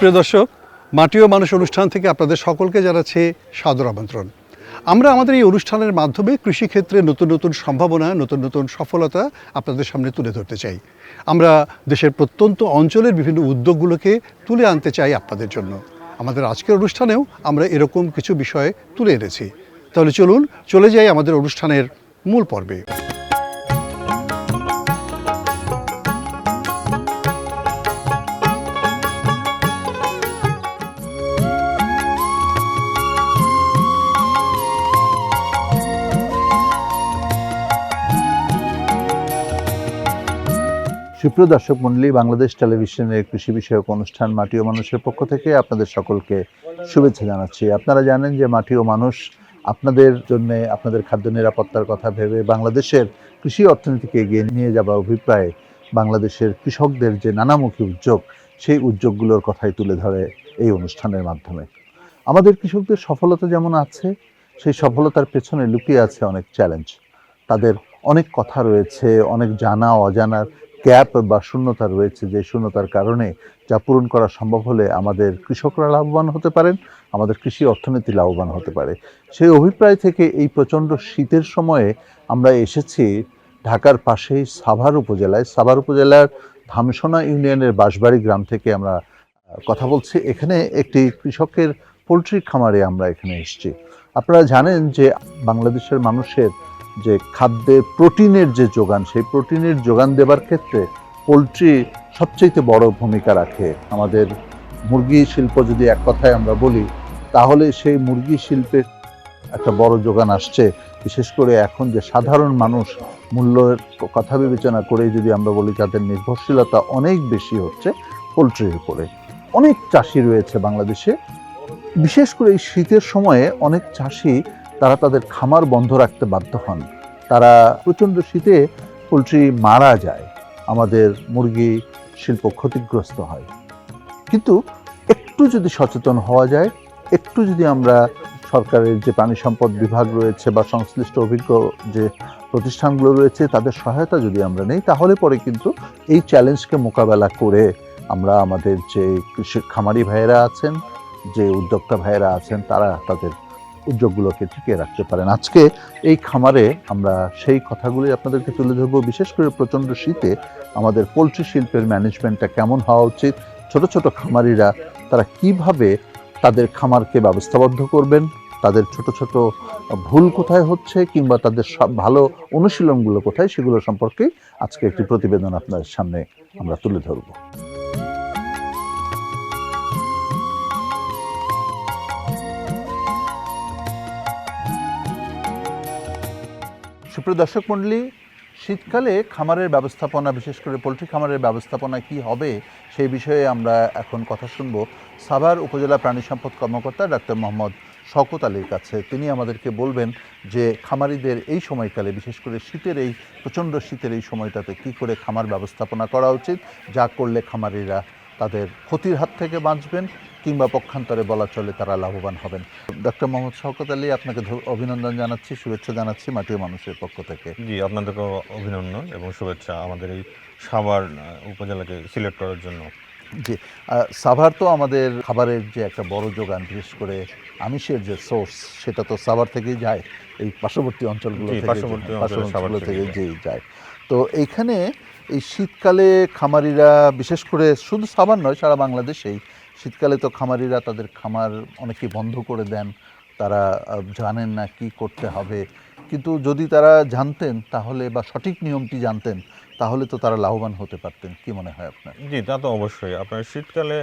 সুপ্রিয় দর্শক মাটিও মানুষ অনুষ্ঠান থেকে আপনাদের সকলকে জানাচ্ছি সাদর আমন্ত্রণ। আমরা আমাদের এই অনুষ্ঠানের মাধ্যমে কৃষিক্ষেত্রে নতুন নতুন সম্ভাবনা, নতুন নতুন সফলতা আপনাদের সামনে তুলে ধরতে চাই। আমরা দেশের প্রত্যন্ত অঞ্চলের বিভিন্ন উদ্যোগগুলোকে তুলে আনতে চাই আপনাদের জন্য। আমাদের আজকের অনুষ্ঠানেও আমরা এরকম কিছু বিষয় তুলে এনেছি। তাহলে চলুন, চলে যাই আমাদের অনুষ্ঠানের মূল পর্বে। সুপ্রিয় দর্শক মন্ডলী, বাংলাদেশ টেলিভিশনের কৃষি বিষয়ক অনুষ্ঠান মাটি ও মানুষের পক্ষ থেকে আপনাদের সকলকে শুভেচ্ছা জানাচ্ছি। আপনারা জানেন যে মাটি ও মানুষ আপনাদের জন্য, আপনাদের খাদ্য নিরাপত্তার কথা ভেবে বাংলাদেশের কৃষি অর্থনীতিকে এগিয়ে নিয়ে যাবার অভিপ্রায়ে বাংলাদেশের কৃষকদের যে নানামুখী উদ্যোগ, সেই উদ্যোগগুলোর কথাই তুলে ধরে এই অনুষ্ঠানের মাধ্যমে। আমাদের কৃষকদের সফলতা যেমন আছে, সেই সফলতার পেছনে লুকিয়ে আছে অনেক চ্যালেঞ্জ তাদের অনেক কথা রয়েছে, অনেক জানা অজানার গ্যাপ বা শূন্যতা রয়েছে যে শূন্যতার কারণে যা পূরণ করা সম্ভব হলে আমাদের কৃষকরা লাভবান হতে পারেন, আমাদের কৃষি অর্থনীতি লাভবান হতে পারে। সেই অভিপ্রায় থেকে এই প্রচণ্ড শীতের সময়ে আমরা এসেছি ঢাকার পাশেই সাভার উপজেলায়। সাভার উপজেলার ধামসোনা ইউনিয়নের বাঁশবাড়ি গ্রাম থেকে আমরা কথা বলছি। এখানে একটি কৃষকের পোলট্রি খামারে আমরা এখানে এসেছি। আপনারা জানেন যে বাংলাদেশের মানুষের যে খাদ্যের প্রোটিনের যে যোগান, সেই প্রোটিনের যোগান দেবার ক্ষেত্রে পোলট্রি সবচেয়ে বড় ভূমিকা রাখে। আমাদের মুরগি শিল্প যদি এক কথায় আমরা বলি, তাহলে সেই মুরগি শিল্পের একটা বড় যোগান আসছে। বিশেষ করে এখন যে সাধারণ মানুষ মূল্যের কথা বিবেচনা করে যদি আমরা বলি, তাদের নির্ভরশীলতা অনেক বেশি হচ্ছে পোলট্রির উপরে। অনেক চাষি রয়েছে বাংলাদেশে। বিশেষ করে এই শীতের সময়ে অনেক চাষি তারা তাদের খামার বন্ধ রাখতে বাধ্য হন। তারা প্রচণ্ড শীতে পোলট্রি মারা যায়। আমাদের মুরগি শিল্প ক্ষতিগ্রস্ত হয়। কিন্তু একটু যদি সচেতন হওয়া যায়, একটু যদি আমরা সরকারের যে প্রাণী সম্পদ বিভাগ রয়েছে বা সংশ্লিষ্ট অভিজ্ঞ যে প্রতিষ্ঠানগুলো রয়েছে, তাদের সহায়তা যদি আমরা নেই, তাহলে পরে কিন্তু এই চ্যালেঞ্জকে মোকাবেলা করে আমরা আমাদের যে কৃষি খামারি ভাইয়েরা আছেন, যে উদ্যোক্তা ভাইয়েরা আছেন, তারা তাদের উদ্যোগগুলোকে টিকিয়ে রাখতে পারেন। আজকে এই খামারে আমরা সেই কথাগুলি আপনাদেরকে তুলে ধরবো। বিশেষ করে প্রচণ্ড শীতে আমাদের পোলট্রি শিল্পের ম্যানেজমেন্টটা কেমন হওয়া উচিত, ছোট ছোট খামারিরা তারা কীভাবে তাদের খামারকে ব্যবস্থাবদ্ধ করবেন, তাদের ছোট ছোট ভুল কোথায় হচ্ছে কিংবা তাদের সব ভালো অনুশীলনগুলো কোথায় সেগুলো সম্পর্কে আজকে একটি প্রতিবেদন আপনাদের সামনে আমরা তুলে ধরবো। সুপ্রিয় দর্শক মণ্ডলী, শীতকালে খামারের ব্যবস্থাপনা, বিশেষ করে পোলট্রি খামারের ব্যবস্থাপনা কি হবে সেই বিষয়ে আমরা এখন কথা শুনব। সাভার উপজেলা প্রাণী সম্পদ কর্মকর্তা ডাক্তার মোহাম্মদ শকত আলীর কাছে। তিনি আমাদেরকে বলবেন যে খামারিদের এই সময়কালে, বিশেষ করে শীতের এই, প্রচণ্ড শীতের এই সময়টাতে কি করে খামার ব্যবস্থাপনা করা উচিত, যা করলে খামারিরা তাদের ক্ষতির হাত থেকে বাঁচবেন কিংবা পক্ষান্তরে বলা চলে তারা লাভবান হবেন। ডক্টর মোহাম্মদ শওকত আলী আপনাকে অভিনন্দন জানাচ্ছি শুভেচ্ছা জানাচ্ছি মাটির মানুষের পক্ষ থেকে। জি আপনাদেরকে অভিনন্দন এবং শুভেচ্ছা আমাদের এই সাভার উপজেলাকে সিলেক্ট করার জন্য। জি সাভার তো আমাদের খাবারের যে একটা বড় যোগান বিশেষ করে আমিষের যে সোর্স সেটা তো সাভার থেকেই যায় এই পার্শ্ববর্তী অঞ্চলগুলো থেকে পার্শ্ববর্তী পার্শ্ববর্তী থেকে যেই যায়। তো এইখানে এই শীতকালে খামারিরা, বিশেষ করে শুধু সাবান নয়, সারা বাংলাদেশেই শীতকালে তো খামারিরা তাদের খামার অনেকেই বন্ধ করে দেন। তারা জানেন না কি করতে হবে। কিন্তু যদি তারা জানতেন তাহলে বা সঠিক নিয়মটি জানতেন, তাহলে তো তারা লাভবান হতে পারতেন। কি মনে হয় আপনার? জি, তা তো অবশ্যই। আপনার শীতকালে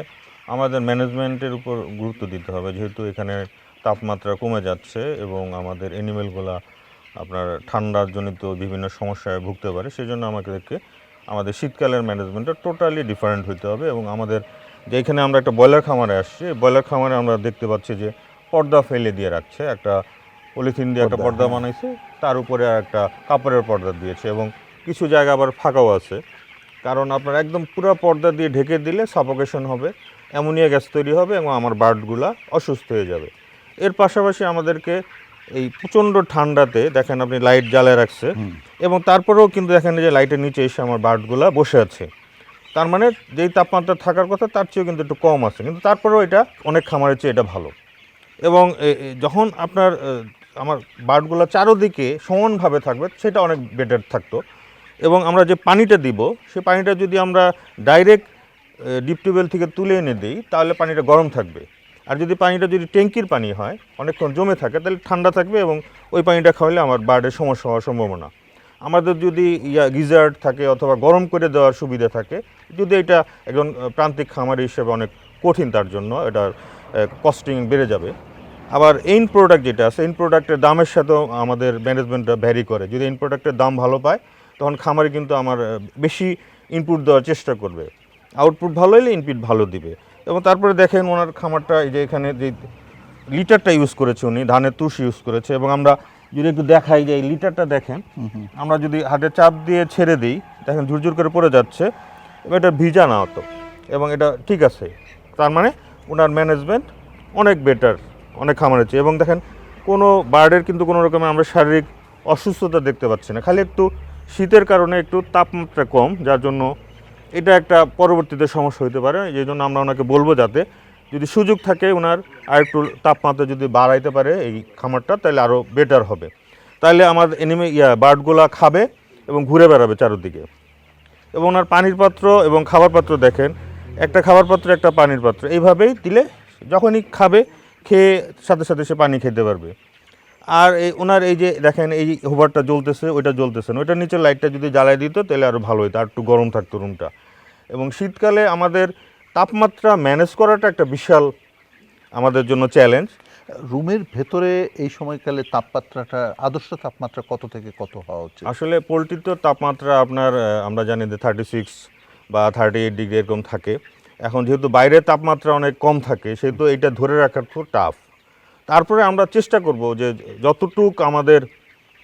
আমাদের ম্যানেজমেন্টের উপর গুরুত্ব দিতে হবে। যেহেতু এখানে তাপমাত্রা কমে যাচ্ছে এবং আমাদের অ্যানিমেলগুলা আপনার ঠান্ডার জনিত বিভিন্ন সমস্যায় ভুগতে পারে সেই জন্য আমাদেরকে আমাদের শীতকালের ম্যানেজমেন্টটা টোটালি ডিফারেন্ট হতে হবে এবং আমাদের যে এখানে আমরা একটা ব্রয়লার খামারে আসছি ব্রয়লার খামারে আমরা দেখতে পাচ্ছি যে পর্দা ফেলে দিয়ে রাখছে। একটা পলিথিন দিয়ে একটা পর্দা, হ্যাঁ। বানাইছে তার উপরে আর একটা কাপড়ের পর্দা দিয়েছে এবং কিছু জায়গা আবার ফাঁকাও আছে। কারণ আপনার একদম পুরো পর্দা দিয়ে ঢেকে দিলে সাফোকেশন হবে অ্যামোনিয়া গ্যাস তৈরি হবে এবং আমার বার্ডগুলা অসুস্থ হয়ে যাবে। এর পাশাপাশি আমাদেরকে এই প্রচণ্ড ঠান্ডাতে দেখেন আপনি লাইট জ্বালায় রাখছে। এবং তারপরেও কিন্তু দেখেন যে লাইটের নিচে এসে আমার বার্ডগুলা বসে আছে। তার মানে যেই তাপমাত্রা থাকার কথা তার চেয়েও কিন্তু একটু কম আছে। কিন্তু তারপরেও এটা অনেক খামারের চেয়ে এটা ভালো। এবং যখন আপনার আমার বার্ডগুলো চারোদিকে সমানভাবে থাকবে সেটা অনেক বেটার থাকতো। এবং আমরা যে পানিটা দিব সেই পানিটা যদি আমরা ডাইরেক্ট ডিপ টিউবওয়েল থেকে তুলে এনে দিই তাহলে পানিটা গরম থাকবে। আর যদি পানিটা যদি ট্যাঙ্কির পানি হয়, অনেকক্ষণ জমে থাকে, তাহলে ঠান্ডা থাকবে এবং ওই পানিটা খাওয়ালে আমার বার্ডের সমস্যা হওয়ার সম্ভাবনা। আমাদের যদি ইয়া গিজার্ড থাকে অথবা গরম করে দেওয়ার সুবিধা থাকে, যদি এটা একজন প্রান্তিক খামারি হিসেবে অনেক কঠিন তার জন্য এটার কস্টিং বেড়ে যাবে। আবার এইন প্রোডাক্ট যেটা আছে এইন প্রোডাক্টের দামের সাথেও আমাদের ম্যানেজমেন্টটা ভ্যারি করে। যদি এইন প্রোডাক্টের দাম ভালো পায়, তখন খামারি কিন্তু আমার বেশি ইনপুট দেওয়ার চেষ্টা করবে। আউটপুট ভালো হলে ইনপুট ভালো দিবে। এবং তারপরে দেখেন ওনার খামারটা এই যে এখানে যে লিটারটা ইউজ করেছে উনি ধানের তুষ ইউজ করেছে এবং আমরা যদি একটু দেখাই যে এই লিটারটা দেখেন আমরা যদি হাতে চাপ দিয়ে ছেড়ে দিই দেখেন ঝুরঝুর করে পড়ে যাচ্ছে এবং এটা ভিজা না হতো এবং এটা ঠিক আছে। তার মানে ওনার ম্যানেজমেন্ট অনেক বেটার অনেক খামারের চেয়ে। এবং দেখেন কোনো বার্ডের কিন্তু কোনো রকমের আমরা শারীরিক অসুস্থতা দেখতে পাচ্ছি না। খালি একটু শীতের কারণে একটু তাপমাত্রা কম যার জন্য এটা একটা পরবর্তীতে সমস্যা হতে পারে, এই জন্য আমরা ওনাকে বলব যাতে যদি সুযোগ থাকে ওনার আর একটু তাপমাত্রা যদি বাড়াইতে পারে এই খামারটা, তাহলে আরও বেটার হবে। তাহলে আমার এনিমে ইয়া, বার্ডগুলা খাবে এবং ঘুরে বেড়াবে চারদিকে। এবং ওনার পানির পাত্র এবং খাবার পাত্র দেখেন, একটা খাবার পাত্র, একটা পানির পাত্র। এইভাবেই দিলে যখনই খাবে, খেয়ে সাথে সাথে সে পানি খেতে পারবে। আর এই ওনার এই যে দেখেন এই হোভারটা জ্বলতেছে ওইটা জ্বলতেছে না। ওইটার নিচে লাইটটা যদি জ্বালাই দিত তাহলে আরও ভালো হতো আর একটু গরম থাকতো রুমটা এবং শীতকালে আমাদের তাপমাত্রা ম্যানেজ করাটা একটা বিশাল আমাদের জন্য চ্যালেঞ্জ রুমের ভেতরে এই সময়কালে তাপমাত্রাটা আদর্শ তাপমাত্রা কত থেকে কত হওয়া উচিত? আসলে পোলট্রির তো তাপমাত্রা আপনার আমরা জানি যে থার্টি সিক্স বা থার্টি এইট ডিগ্রি এরকম থাকে। এখন যেহেতু বাইরের তাপমাত্রা অনেক কম থাকে সেহেতু এটা ধরে রাখার খুব টাফ তারপরে আমরা চেষ্টা করব যে যতটুক আমাদের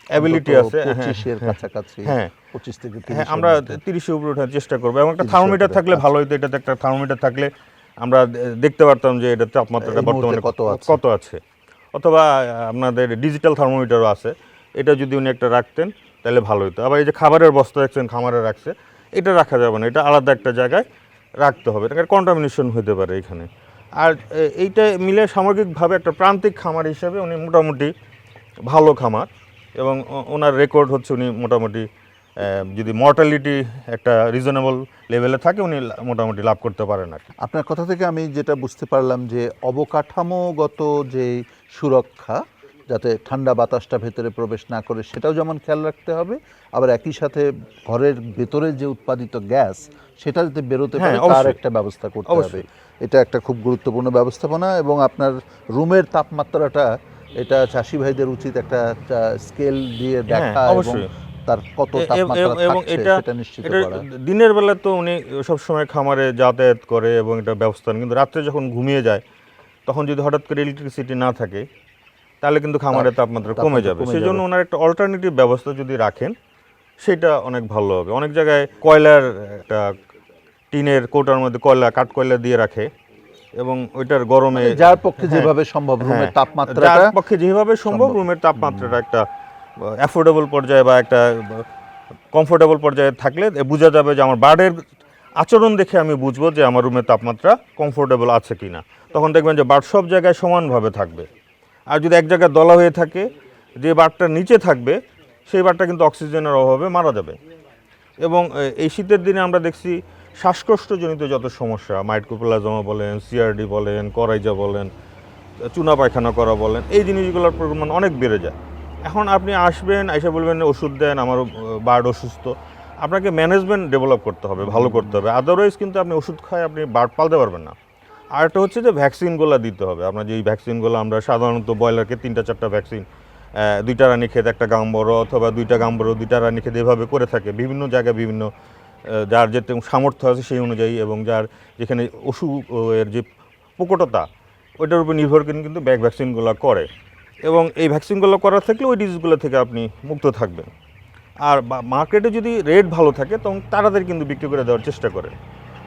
অ্যাবিলিটি আছে হ্যাঁ, পঁচিশের কাছাকাছি হ্যাঁ। পঁচিশ থেকে হ্যাঁ আমরা। তিরিশের উপরে ওঠার চেষ্টা করব এবং একটা থার্মোমিটার থাকলে আচ্ছা। ভালো হতো এটাতে একটা থার্মোমিটার থাকলে আমরা দেখতে পারতাম যে এটা তাপমাত্রাটা বর্তমানে কত আছে। কত আছে। অথবা আপনাদের ডিজিটাল থার্মোমিটারও আছে। এটা যদি উনি একটা রাখতেন তাহলে ভালো হতো। আবার এই যে খাবারের বস্তা দেখছেন খামারে রাখছে এটা রাখা যাবে না। এটা আলাদা একটা জায়গায় রাখতে হবে। এটা কন্টামিনেশন হতে পারে এখানে। আর এইটা মিলে সামগ্রিকভাবে একটা প্রান্তিক খামার হিসেবে উনি মোটামুটি ভালো খামার এবং ওনার রেকর্ড হচ্ছে উনি মোটামুটি যদি মর্টালিটি একটা রিজনেবল লেভেলে থাকে উনি মোটামুটি লাভ করতে পারেন আর আপনার কথা থেকে আমি যেটা বুঝতে পারলাম যে অবকাঠামোগত যে সুরক্ষা যাতে ঠান্ডা বাতাসটা ভেতরে প্রবেশ না করে সেটাও যেমন খেয়াল রাখতে হবে আবার একই সাথে ঘরের ভেতরে যে উৎপাদিত গ্যাস সেটা যাতে বেরোতে পারে হ্যাঁ, তার একটা ব্যবস্থা করতে হবে। এটা একটা খুব গুরুত্বপূর্ণ ব্যবস্থাপনা এবং আপনার রুমের তাপমাত্রাটা এটা চাষি ভাইদের উচিত একটা স্কেল দিয়ে দেখা এবং হ্যাঁ, অবশ্যই। তার কত তাপমাত্রা এবং এটা নিশ্চিত করা দিনের বেলা তো উনি সবসময় খামারে যাতায়াত করে এবং এটা ব্যবস্থা। কিন্তু রাত্রে যখন ঘুমিয়ে যায় তখন যদি হঠাৎ করে ইলেকট্রিসিটি না থাকে তাহলে কিন্তু খামারের তাপমাত্রা কমে যাবে সেই জন্য ওনার একটা অল্টারনেটিভ ব্যবস্থা যদি রাখেন সেটা অনেক ভালো হবে অনেক জায়গায় কয়লার একটা টিনের কোটার মধ্যে কয়লা কাঠ কয়লা দিয়ে রাখে এবং ওইটার গরমে মানে যার পক্ষে হ্যাঁ, যেভাবে সম্ভব রুমের তাপমাত্রা যার পক্ষে যেভাবে সম্ভব। রুমের তাপমাত্রাটা একটা অ্যাফোর্ডেবল পর্যায়ে বা একটা কমফোর্টেবল পর্যায়ে থাকলে বোঝা যাবে যে আমার বার্ডের আচরণ দেখে আমি বুঝব যে আমার রুমের তাপমাত্রা কমফোর্টেবল আছে কি না তখন দেখবেন যে বার্ড সব জায়গায় সমানভাবে থাকবে। আর যদি এক জায়গায় দলা হয়ে থাকে যে বার্ডটা নিচে থাকবে সেই বার্ডটা কিন্তু অক্সিজেনের অভাবে মারা যাবে। এবং এই শীতের দিনে আমরা দেখছি শ্বাসকষ্টজনিত যত সমস্যা মাইট্রোপ্লাজমা বলেন সিআরডি বলেন, করাইজা বলেন, চুনা পায়খানা করা বলেন, এই জিনিসগুলোর পরিমাণ অনেক বেড়ে যায়। এখন আপনি আসবেন, এসে বলবেন, ওষুধ দেন, আমার বার্ড অসুস্থ। আপনাকে ম্যানেজমেন্ট ডেভেলপ করতে হবে, ভালো করতে হবে। আদারওয়াইজ কিন্তু আপনি ওষুধ খায় আপনি বার্ড পালতে পারবেন না। আর একটা হচ্ছে যে ভ্যাকসিনগুলো দিতে হবে। আপনার যে ভ্যাকসিনগুলো আমরা সাধারণত ব্রয়লারকে তিনটা, চারটা ভ্যাকসিন দুইটা রানী খেতে একটা গাম্বর অথবা দুইটা গাম্বর দুইটা রানী খেতে এভাবে করে থাকে। বিভিন্ন জায়গায় বিভিন্ন যার যে সামর্থ্য আছে সেই অনুযায়ী এবং যার যেখানে অসুখ এর যে প্রকটতা, ওইটার উপর নির্ভর করে কিন্তু ব্যাক ভ্যাকসিনগুলো করে। এবং এই ভ্যাকসিনগুলো করা থাকলে ওই ডিজিজগুলো থেকে আপনি মুক্ত থাকবেন। আর মার্কেটে যদি রেট ভালো থাকে, তখন তাড়াতাড়ি কিন্তু বিক্রি করে দেওয়ার চেষ্টা করে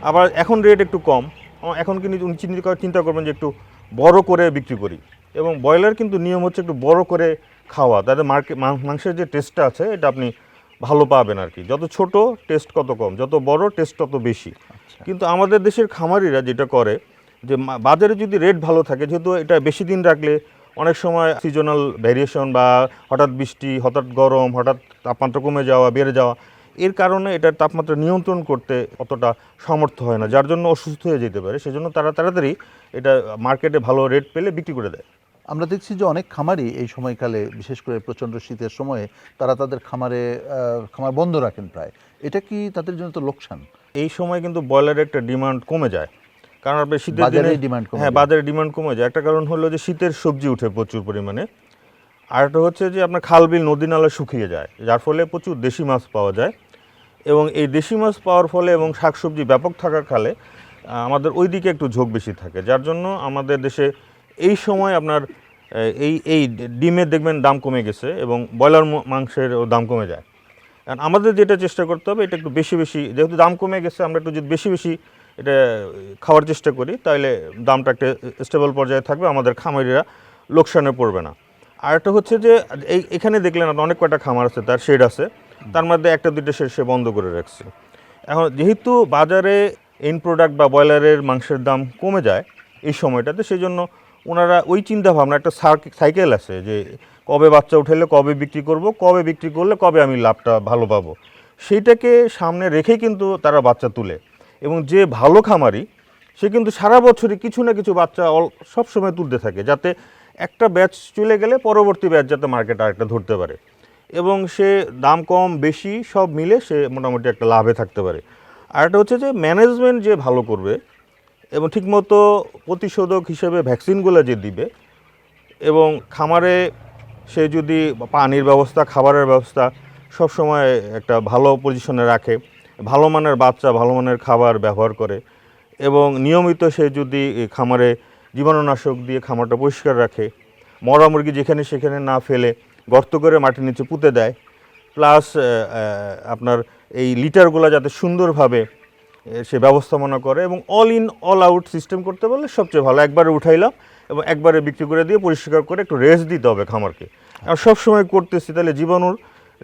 আবার এখন রেট একটু কম এখন কিন্তু উনি চিন্তা কর- চিন্তা করবেন যে একটু বড় করে বিক্রি করি। এবং ব্রয়লার কিন্তু নিয়ম হচ্ছে একটু বড় করে খাওয়া। তাদের মার্কেট মাংসের যে টেস্টটা আছে, এটা আপনি ভালো পাবেন আর কি। যত ছোট টেস্ট কত কম। যত বড় টেস্ট তত বেশি। কিন্তু আমাদের দেশের খামারিরা যেটা করে যে বাজারে যদি রেট ভালো থাকে যেহেতু এটা বেশি দিন রাখলে অনেক সময় সিজনাল ভ্যারিয়েশন বা হঠাৎ বৃষ্টি হঠাৎ গরম হঠাৎ তাপমাত্রা কমে যাওয়া বেড়ে যাওয়া এর কারণে এটার তাপমাত্রা নিয়ন্ত্রণ করতে অতটা সামর্থ্য হয় না। যার জন্য অসুস্থ হয়ে যেতে পারে। সেজন্য তারা তাড়াতাড়ি এটা মার্কেটে ভালো রেট পেলে বিক্রি করে দেয়। আমরা দেখছি যে অনেক খামারই এই সময়কালে বিশেষ করে প্রচণ্ড শীতের সময়ে তারা তাদের খামারে খামার বন্ধ রাখেন প্রায়। এটা কি তাদের জন্য তো লোকসান? এই সময় কিন্তু ব্রয়লারের একটা ডিমান্ড কমে যায়। কারণ আপনি শীতের বাজারে demand কমে হ্যাঁ। বাজারে ডিমান্ড কমে যায়। একটা কারণ হলো যে শীতের সবজি উঠে প্রচুর পরিমাণে। আর একটা হচ্ছে যে আপনার খাল বিল নদী নালা শুকিয়ে যায় যার ফলে প্রচুর দেশি মাছ পাওয়া যায়। এবং এই দেশি মাছ পাওয়ার ফলে এবং শাকসবজি ব্যাপক থাকার কালে আমাদের ওই দিকে একটু ঝোঁক বেশি থাকে। যার জন্য আমাদের দেশে এই সময় আপনার এই এই ডিমের দেখবেন দাম কমে গেছে এবং ব্রয়লার মাংসের দাম কমে যায়। কারণ আমাদের যেটা চেষ্টা করতে হবে, এটা একটু বেশি বেশি, যেহেতু দাম কমে গেছে, আমরা একটু যদি বেশি বেশি এটা খাওয়ার চেষ্টা করি তাহলে দামটা একটা স্টেবল পর্যায়ে থাকবে, আমাদের খামারিরা লোকসানে পড়বে না। আর একটা হচ্ছে যে, এই, এখানে দেখলেন আপনি অনেক কয়টা খামার আছে, তার শেড আছে, তার মধ্যে একটা, দুইটা শেড সে বন্ধ করে রাখছে। এখন যেহেতু বাজারে এন প্রোডাক্ট বা ব্রয়লারের মাংসের দাম কমে যায় এই সময়টাতে সেই জন্য ওনারা ওই চিন্তা ভাবনা একটা সাইকেল আছে যে কবে বাচ্চা উঠাইলে কবে বিক্রি করব, কবে বিক্রি করলে কবে আমি লাভটা ভালো পাবো। সেইটাকে সামনে রেখেই কিন্তু তারা বাচ্চা তুলে। এবং যে ভালো খামারি, সে কিন্তু সারা বছরই কিছু না কিছু বাচ্চা অল- সবসময় তুলতে থাকে যাতে একটা ব্যাচ চলে গেলে পরবর্তী ব্যাচ যাতে মার্কেট আরেকটা ধরতে পারে। এবং সে দাম কম, বেশি, সব মিলে সে মোটামুটি একটা লাভে থাকতে পারে। আর একটা হচ্ছে যে ম্যানেজমেন্ট যে ভালো করবে এবং ঠিকমতো প্রতিষেধক হিসেবে ভ্যাকসিনগুলো যে দিবে, এবং খামারে সে যদি পানির ব্যবস্থা, খাবারের ব্যবস্থা সব সময় একটা ভালো পজিশনে রাখে, ভালো মানের বাচ্চা, ভালো মানের খাবার ব্যবহার করে, এবং নিয়মিত সে যদি খামারে জীবাণুনাশক দিয়ে খামারটা পরিষ্কার রাখে, মরা মুরগি যেখানে সেখানে না ফেলে, গর্ত করে মাটির নিচে পুঁতে দেয় প্লাস আপনার এই লিটারগুলো যাতে সুন্দরভাবে সে ব্যবস্থাপনা করে এবং all in all out system করতে পারলে সবচেয়ে ভালো। একবারে উঠাইলাম এবং একবারে বিক্রি করে দিয়ে পরিষ্কার করে একটু রেস্ট দিতে হবে খামারকে। আর সবসময় করতেছি, তাহলে জীবাণুর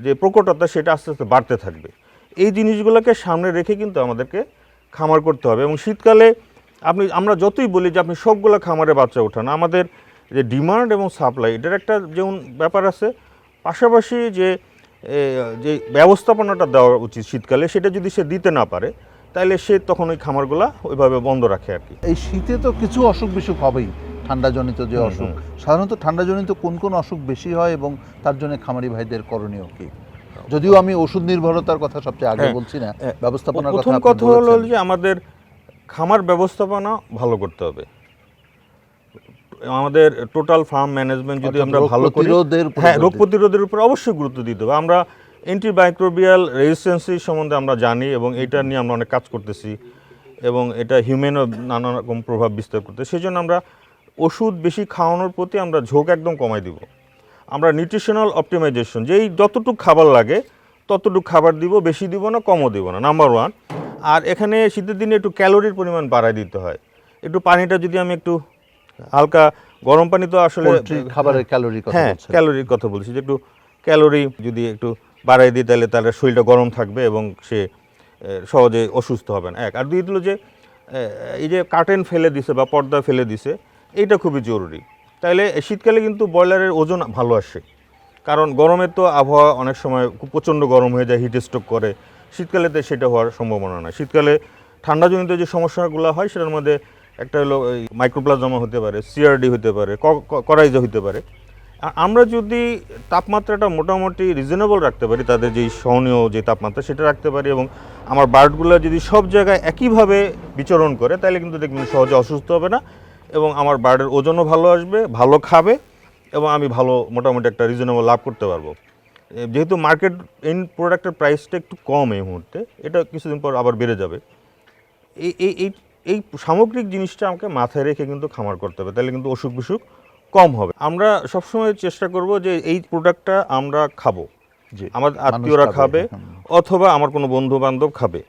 যে প্রকটতা, সেটা আস্তে আস্তে বাড়তে থাকবে। এই জিনিসগুলোকে সামনে রেখে কিন্তু আমাদেরকে খামার করতে হবে এবং শীতকালে আপনি, আমরা যতই বলি যে আপনি সবগুলো খামারে বাচ্চা ওঠান আমাদের যে ডিমান্ড এবং সাপ্লাই এটার একটা যেমন ব্যাপার আছে, পাশাপাশি যে যে ব্যবস্থাপনাটা দেওয়া উচিত শীতকালে, সেটা যদি সে দিতে না পারে তাহলে সে তখন ওই খামারগুলা ওইভাবে বন্ধ রাখে আর কি। এই শীতে তো কিছু অসুখ বিসুখ হবেই ঠান্ডাজনিত যে অসুখ। সাধারণত ঠান্ডাজনিত কোন কোন অসুখ বেশি হয় এবং তার জন্য খামারি ভাইদের করণীয় কি? যদিও আমি ওষুধ নির্ভরতার কথা সবচেয়ে আগে হ্যাঁ, বলছি না হ্যাঁ। ব্যবস্থাপনার প্রথম কথা কথা হলো যে আমাদের খামার ব্যবস্থাপনা ভালো করতে হবে। আমাদের টোটাল ফার্ম ম্যানেজমেন্ট যদি আমরা ভালো করি হ্যাঁ রোগ প্রতিরোধের উপর অবশ্যই গুরুত্ব দিতে হবে। আমরা অ্যান্টিমাইক্রোবিয়াল রেজিস্ট্যান্সি সম্বন্ধে আমরা জানি এবং এটা নিয়ে আমরা অনেক কাজ করতেছি এবং এটা হিউম্যানও নানা রকম প্রভাব বিস্তার করতে সেই জন্য আমরা ওষুধ বেশি খাওয়ানোর প্রতি আমরা ঝোঁক একদম কমাই দিব। আমরা নিউট্রিশনাল অপটিমাইজেশন যেই যতটুকু খাবার লাগে ততটুকু খাবার দিব বেশি দিব না কমও দিব না। নাম্বার ওয়ান আর এখানে শীতের দিনে একটু ক্যালোরির পরিমাণ বাড়ায় দিতে হয়। একটু পানিটা যদি আমি একটু হালকা গরম পানি তো আসলে খাবারের ক্যালোরির কথা হ্যাঁ ক্যালোরির কথা বলছি। যে একটু ক্যালোরি যদি একটু বাড়াই দিই, তাহলে তার শরীরটা গরম থাকবে এবং সে সহজে অসুস্থ হবে না। এক, আর দুই হলো যে এই যে কার্টেন ফেলে দিছে বা পর্দা ফেলে দিছে, এইটা খুবই জরুরি। তাইলে শীতকালে কিন্তু ব্রয়লারের ওজন ভালো আসে। কারণ গরমের তো আবহাওয়া অনেক সময় প্রচণ্ড গরম হয়ে যায়, হিট স্ট্রোক করে। শীতকালেতে সেটা হওয়ার সম্ভাবনা না শীতকালে ঠান্ডাজনিত যে সমস্যাগুলো হয়, সেটার মধ্যে একটা হলো মাইক্রোপ্লাজমা হতে পারে সিআরডি হতে পারে করাইজা হতে পারে। আমরা যদি তাপমাত্রাটা মোটামুটি রিজনেবল রাখতে পারি, তাদের যেই সহনীয় যে তাপমাত্রা সেটা রাখতে পারি এবং আমার বার্ডগুলো যদি সব জায়গায় একইভাবে বিচরণ করে তাহলে কিন্তু দেখবেন সহজে অসুস্থ হবে না এবং আমার বার্ডের ওজনও ভালো আসবে, ভালো খাবে এবং আমি ভালো মোটামুটি একটা রিজনেবল লাভ করতে পারব। যেহেতু মার্কেট ইন প্রোডাক্টের প্রাইসটা একটু কম এই মুহূর্তে, এটা কিছুদিন পর আবার বেড়ে যাবে। এই এই এই সামগ্রিক জিনিসটা আমাকে মাথায় রেখে কিন্তু খামার করতে হবে তাহলে কিন্তু অসুখ বিসুখ কম হবে। আমরা সবসময় চেষ্টা করব যে এই প্রোডাক্টটা আমরা খাব। জি আমার আত্মীয়রা খাবে অথবা আমার কোনো বন্ধু বান্ধব খাবে।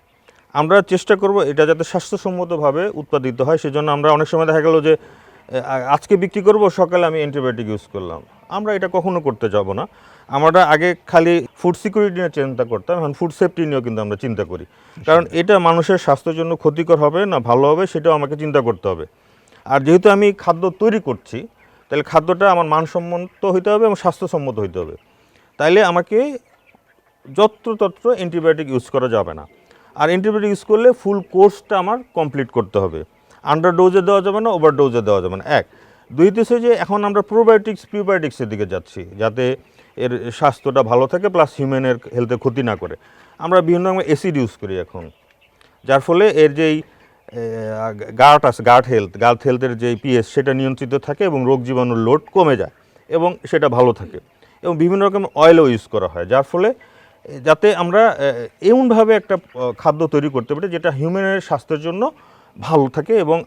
আমরা চেষ্টা করব এটা যাতে স্বাস্থ্যসম্মতভাবে উৎপাদিত হয় সেজন্য আমরা অনেক সময় দেখা গেল যে আজকে বিক্রি করব সকালে আমি অ্যান্টিবায়োটিক ইউজ করলাম। আমরা এটা কখনো করতে যাব না। আমরা আগে খালি ফুড সিকিউরিটি নিয়ে চিন্তা করতাম এখন ফুড সেফটি নিয়েও কিন্তু আমরা চিন্তা করি। কারণ এটা মানুষের স্বাস্থ্যের জন্য ক্ষতিকর হবে না ভালো হবে সেটাও আমাকে চিন্তা করতে হবে। আর যেহেতু আমি খাদ্য তৈরি করছি তাহলে খাদ্যটা আমার মানসম্মত হইতে হবে এবং স্বাস্থ্যসম্মত হইতে হবে। তাইলে আমাকে যত্রতত্র অ্যান্টিবায়োটিক ইউজ করা যাবে না। আর অ্যান্টিবায়োটিক ইউজ করলে ফুল কোর্সটা আমার কমপ্লিট করতে হবে। আন্ডার ডোজে দেওয়া যাবে না ওভার ডোজে দেওয়া যাবে না। এক, দুই হচ্ছে যে এখন আমরা প্রোবায়োটিক্স পিউবায়োটিক্সের দিকে যাচ্ছি, যাতে এর স্বাস্থ্যটা ভালো থাকে প্লাস হিউম্যানের হেলথে ক্ষতি না করে। আমরা বিভিন্ন রকমের অ্যাসিড ইউজ করি এখন। যার ফলে এর যেই গার্ড আছে গার্ড হেলথ গার্ড হেলথের যে পিএস সেটা নিয়ন্ত্রিত থাকে এবং রোগ জীবাণুর লোড কমে যায় এবং সেটা ভালো থাকে এবং বিভিন্ন রকম অয়েলও ইউজ করা হয়। যার ফলে যাতে আমরা এমনভাবে একটা খাদ্য তৈরি করতে পারি যেটা হিউম্যানের স্বাস্থ্যের জন্য ভালো থাকে এবং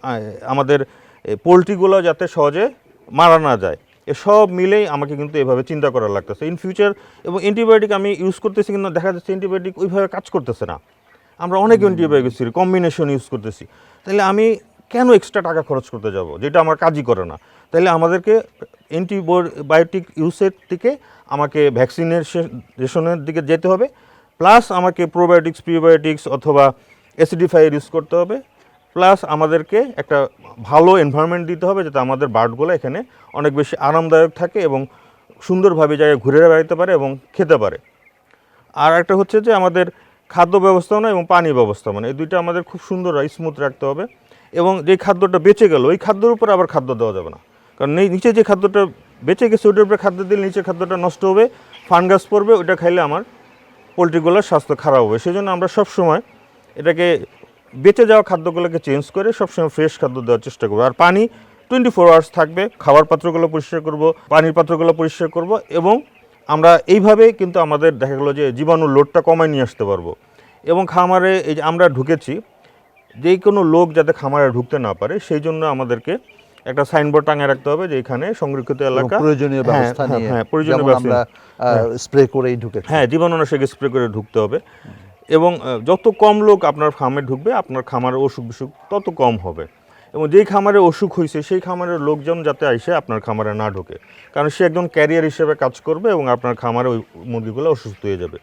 আমাদের পোলট্রিগুলো যাতে সহজে মারা না যায়। এসব মিলেই আমাকে কিন্তু এভাবে চিন্তা করা লাগতেছে। ইন ফিউচার এবং অ্যান্টিবায়োটিক আমি ইউজ করতেছি কিন্তু দেখা যাচ্ছে অ্যান্টিবায়োটিক ওইভাবে কাজ করতেছে না। আমরা অনেক অ্যান্টিবায়োটিক কম্বিনেশন ইউজ করতেছি। তাহলে আমি কেন এক্সট্রা টাকা খরচ করতে যাব? যেটা আমার কাজই করে না। তাহলে আমাদেরকে অ্যান্টিবায়োটিক ইউজের থেকে আমাকে ভ্যাকসিনেশনের দিকে যেতে হবে প্লাস আমাকে প্রোবায়োটিক্স প্রিবায়োটিক্স অথবা অ্যাসিডিফায়ার ইউজ করতে হবে প্লাস আমাদেরকে একটা ভালো এনভায়রনমেন্ট দিতে হবে যাতে আমাদের বার্ডগুলো এখানে অনেক বেশি আরামদায়ক থাকে এবং সুন্দরভাবে জায়গায় ঘুরে বেড়াতে পারে এবং খেতে পারে। আর একটা হচ্ছে যে আমাদের খাদ্য ব্যবস্থাপনা এবং পানি ব্যবস্থাপনা এই দুইটা আমাদের খুব সুন্দর স্মুথ রাখতে হবে। এবং যে খাদ্যটা বেঁচে গেল ওই খাদ্যের উপর আবার খাদ্য দেওয়া যাবে না। কারণ নিচে যে খাদ্যটা বেঁচে গেছে ওইটার উপরে খাদ্য দিলে নিচের খাদ্যটা নষ্ট হবে ফানগাস পড়বে ওইটা খাইলে আমার পোলট্রিগুলোর স্বাস্থ্য খারাপ হবে। সেই জন্য আমরা সবসময় এটাকে বেঁচে যাওয়া খাদ্যগুলোকে চেঞ্জ করে সবসময় ফ্রেশ খাদ্য দেওয়ার চেষ্টা করব। আর পানি টোয়েন্টি ফোর আওয়ার্স থাকবে খাবার পাত্রগুলো পরিষ্কার করব, পানির পাত্রগুলো পরিষ্কার করব এবং আমরা এইভাবে কিন্তু আমাদের দেখা গেলো যে জীবাণুর লোডটা কমায় নিয়ে আসতে পারব। এবং খামারে এই যে আমরা ঢুকেছি যে কোনো লোক যাতে খামারে ঢুকতে না পারে সেই জন্য আমাদেরকে একটা সাইনবোর্ড টাঙিয়ে রাখতে হবে যে এখানে সংরক্ষিত এলাকা। প্রয়োজনীয় হ্যাঁ, ব্যবস্থা হ্যাঁ, নিয়ে হ্যাঁ, প্রয়োজনীয় ব্যবস্থা স্প্রে করেই ঢুকে হ্যাঁ জীবাণুনাশক স্প্রে করে ঢুকতে হবে। এবং যত কম লোক আপনার ফার্মে ঢুকবে আপনার খামারের অসুখ বিসুখ তত কম হবে। এবং যেই খামারে অসুখ হয়েছে সেই খামারের লোকজন যাতে এসে আপনার খামারে না ঢোকে। কারণ সে একজন ক্যারিয়ার হিসেবে কাজ করবে এবং আপনার খামারে ওই মুরগিগুলো অসুস্থ হয়ে যাবে।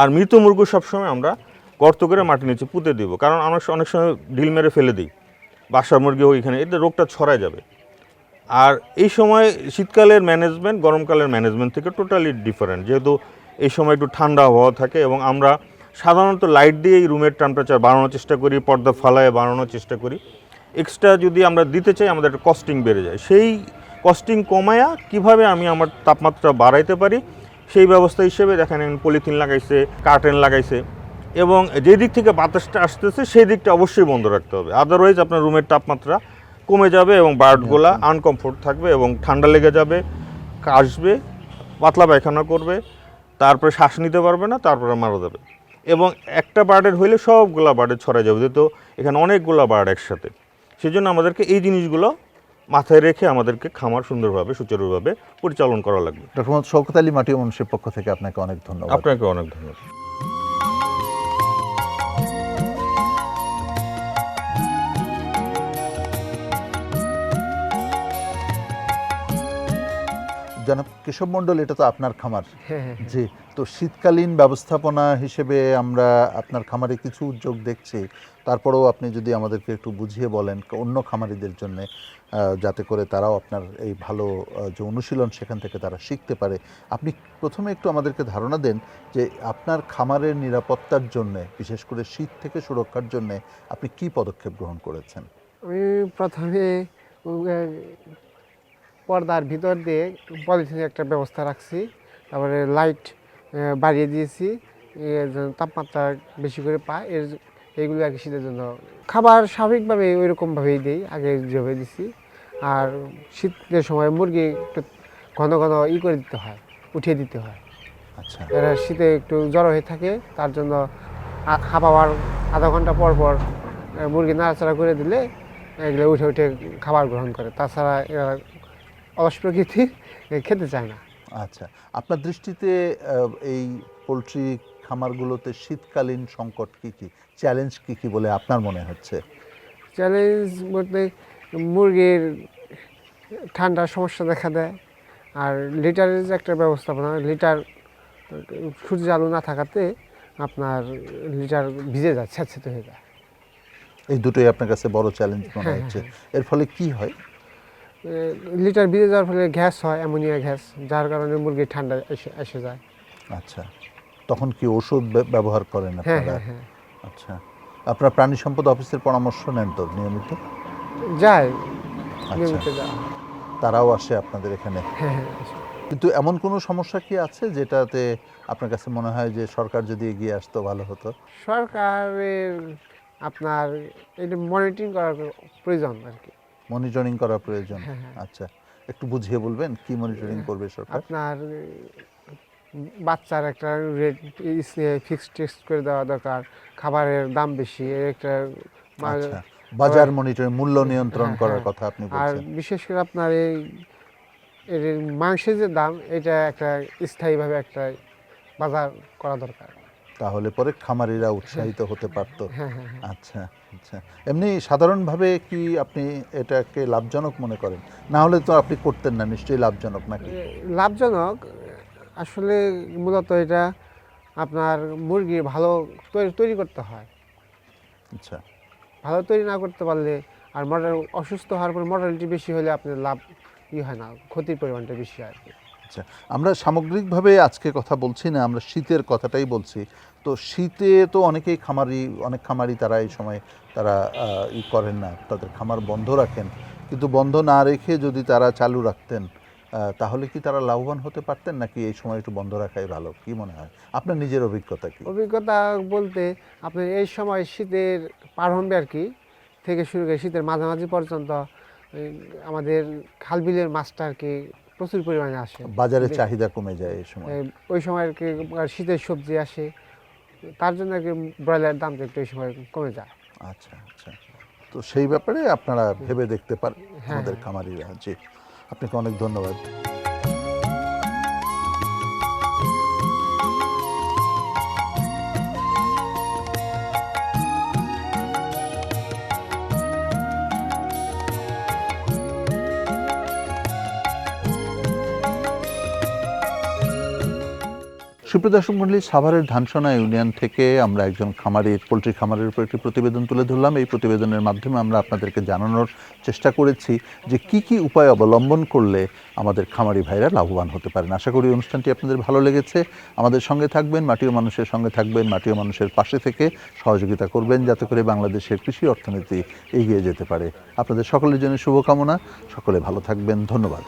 আর মৃত মুরগি সবসময় আমরা গর্ত করে মাটির নিচে পুঁতে দিব। কারণ আমরা অনেক সময় ঢিল মেরে ফেলে দিই। বাসার মুরগি হোক এখানে এতে রোগটা ছড়ায় যাবে। আর এই সময় শীতকালের ম্যানেজমেন্ট, গরমকালের ম্যানেজমেন্ট থেকে টোটালি ডিফারেন্ট। যেহেতু এই সময় একটু ঠান্ডা আবহাওয়া থাকে এবং আমরা সাধারণত লাইট দিয়ে এই রুমের টেম্পারেচার বাড়ানোর চেষ্টা করি, পর্দা ফালায় বাড়ানোর চেষ্টা করি। এক্সট্রা যদি আমরা দিতে চাই আমাদের একটা কস্টিং বেড়ে যায়। সেই কস্টিং কমায়া কীভাবে আমি আমার তাপমাত্রা বাড়াইতে পারি? সেই ব্যবস্থা হিসেবে দেখেন পলিথিন লাগাইছে কার্টেন লাগাইছে এবং যে দিক থেকে বাতাসটা আসতেছে সেই দিকটা অবশ্যই বন্ধ রাখতে হবে। আদারওয়াইজ আপনার রুমের তাপমাত্রা কমে যাবে এবং বার্ডগুলা আনকমফোর্ট থাকবে এবং ঠান্ডা লেগে যাবে কাশবে পাতলা পায়খানা করবে তারপরে শ্বাস নিতে পারবে না তারপরে মারা যাবে। এবং একটা বার্ডের হইলে সবগুলা বার্ডের ছড়াই যাবে। যেহেতু এখানে অনেকগুলা বার্ড একসাথে। সেই জন্য আমাদেরকে এই জিনিসগুলো মাথায় রেখে আমাদেরকে খামার সুন্দরভাবে সুচারুভাবে পরিচালন করা লাগবে। ডক্টর মোহাম্মদ শওকত আলী মাটি মানুষের পক্ষ থেকে আপনাকে অনেক ধন্যবাদ। আপনাকে অনেক ধন্যবাদ। জনাব কেশব মণ্ডল এটা তো আপনার খামার। হ্যাঁ হ্যাঁ জি তো শীতকালীন ব্যবস্থাপনা হিসেবে আমরা আপনার খামারে কিছু উদ্যোগ দেখছি। তারপরেও আপনি যদি আমাদেরকে একটু বুঝিয়ে বলেন অন্য খামারিদের জন্য যাতে করে তারাও আপনার এই ভালো যে অনুশীলন সেখান থেকে তারা শিখতে পারে। আপনি প্রথমে একটু আমাদেরকে ধারণা দেন যে আপনার খামারের নিরাপত্তার জন্য বিশেষ করে শীত থেকে সুরক্ষার জন্য আপনি কি পদক্ষেপ গ্রহণ করেছেন? আমি প্রথমে পর্দার ভিতর দিয়ে পলিথিনের একটা ব্যবস্থা রাখছি। তারপরে লাইট বাড়িয়ে দিয়েছি। এর জন্য তাপমাত্রা বেশি করে পায়। এর এইগুলো আর কি শীতের জন্য। খাবার স্বাভাবিকভাবে ওই রকমভাবেই দিই। আগে যেভাবে দিছি। আর শীতের সময় মুরগি একটু ঘন ঘন ই করে দিতে হয় উঠিয়ে দিতে হয়। আচ্ছা। এরা শীতে একটু জ্বর হয়ে থাকে। তার জন্য হাঁপাবার আধা ঘণ্টা পর পর মুরগি নাড়াচাড়া করে দিলে এগুলো উঠে উঠে খাবার গ্রহণ করে। তাছাড়া এরা অলস প্রকৃতি খেতে চায় না। আচ্ছা আপনার দৃষ্টিতে এই পোলট্রি খামারগুলোতে শীতকালীন সংকট কি কি? চ্যালেঞ্জ কি কি বলে আপনার মনে হচ্ছে? চ্যালেঞ্জ বলতে মুরগির ঠান্ডার সমস্যা দেখা দেয় আর লিটারের যে একটা ব্যবস্থাপনা লিটার সূর্য আলো না থাকাতে আপনার লিটার ভিজে যায় স্যাঁতস্যাঁতে হয়ে যায়। এই দুটোই আপনার কাছে বড় চ্যালেঞ্জ মনে হ্যাঁ, হচ্ছে। এর ফলে কি হয়? লিটার ভিজে যাওয়ার ফলে গ্যাস হয় অ্যামোনিয়া গ্যাস যার কারণে মুরগি ঠান্ডা এসে এসে যায়। আচ্ছা। তখন কি ওষুধ ব্য- ব্যবহার করেন হ্যাঁ হ্যাঁ হ্যাঁ। আচ্ছা। আপনার প্রাণী সম্পদ অফিসের পরামর্শ নেন তো নিয়মিত? যায়। আচ্ছা। নিয়মিত তারাও আসে আপনাদের এখানে? হ্যাঁ হ্যাঁ কিন্তু এমন কোনো সমস্যা কি আছে যেটাতে আপনার কাছে মনে হয় যে সরকার যদি এগিয়ে আসতো ভালো হতো? সরকারের আপনার এটা মনিটরিং করার প্রয়োজন আর কি। মনিটরিং করা প্রয়োজন হ্যাঁ, হ্যাঁ। আচ্ছা একটু বুঝিয়ে বলবেন কি মনিটরিং করবে সরকার আপনার বাচ্চার একটা রেট ফিক্সড টেক্সট করে দেওয়া দরকার খাবারের দাম বেশি একটা আচ্ছা বাজার মনিটরিং মূল্য নিয়ন্ত্রণ হ্যাঁ, করার হ্যাঁ। কথা আপনি আর বিশেষ করে আপনার এই মাংসের যে দাম এটা একটা স্থায়ীভাবে একটা বাজার করা দরকার তাহলে পরে খামারিরা উৎসাহিত হতে পারতো। হ্যাঁ হ্যাঁ হ্যাঁ। আচ্ছা আচ্ছা। এমনি সাধারণভাবে কি আপনি এটাকে লাভজনক মনে করেন? না হলে তো আপনি করতেন না নিশ্চয়ই লাভজনক নাকি? লাভজনক। আসলে মূলত এটা আপনার মুরগি ভালো তৈরি তৈরি করতে হয়। আচ্ছা। ভালো তৈরি না করতে পারলে আর মডেল অসুস্থ হওয়ার পর মডেলিটি বেশি হলে আপনার লাভ ই হয় না ক্ষতির পরিমাণটা বেশি হয় আর কি। আচ্ছা আমরা সামগ্রিকভাবে আজকে কথা বলছি না আমরা শীতের কথাটাই বলছি। তো শীতে তো অনেকেই খামারি অনেক খামারি তারা এই সময় তারা ই করেন না তাদের খামার বন্ধ রাখেন। কিন্তু বন্ধ না রেখে যদি তারা চালু রাখতেন তাহলে কি তারা লাভবান হতে পারতেন নাকি এই সময় একটু বন্ধ রাখাই ভালো? কি মনে হয়? আপনার নিজের অভিজ্ঞতা কি? অভিজ্ঞতা বলতে আপনি এই সময় শীতের পার হবে আর কি থেকে শুরু করে শীতের মাঝামাঝি পর্যন্ত আমাদের খালবিলের মাছটা আর কি প্রচুর পরিমাণে আসে। বাজারে চাহিদা কমে যায় এই সময়। ওই সময় আর কি শীতের সবজি আসে। তার জন্য আর কি ব্রয়লারের দামটা একটু সময় কমে যায়। আচ্ছা আচ্ছা। তো সেই ব্যাপারে আপনারা ভেবে দেখতে পারেন হ্যাঁ, আমাদের হ্যাঁ। খামারিরা। জি আপনাকে অনেক ধন্যবাদ। সুপ্রিয় দর্শক মন্ডলী সাভারের ধানসোনা ইউনিয়ন থেকে আমরা একজন খামারির পোলট্রি খামারের উপর একটি প্রতিবেদন তুলে ধরলাম। এই প্রতিবেদনের মাধ্যমে আমরা আপনাদেরকে জানানোর চেষ্টা করেছি যে কি কি উপায় অবলম্বন করলে আমাদের খামারি ভাইরা লাভবান হতে পারেন। আশা করি অনুষ্ঠানটি আপনাদের ভালো লেগেছে। আমাদের সঙ্গে থাকবেন, মাটিও মানুষের সঙ্গে থাকবেন, মাটিও মানুষের পাশে থেকে সহযোগিতা করবেন, যাতে করে বাংলাদেশের কৃষি অর্থনীতি এগিয়ে যেতে পারে। আপনাদের সকলের জন্য শুভকামনা। সকলে ভালো থাকবেন। ধন্যবাদ।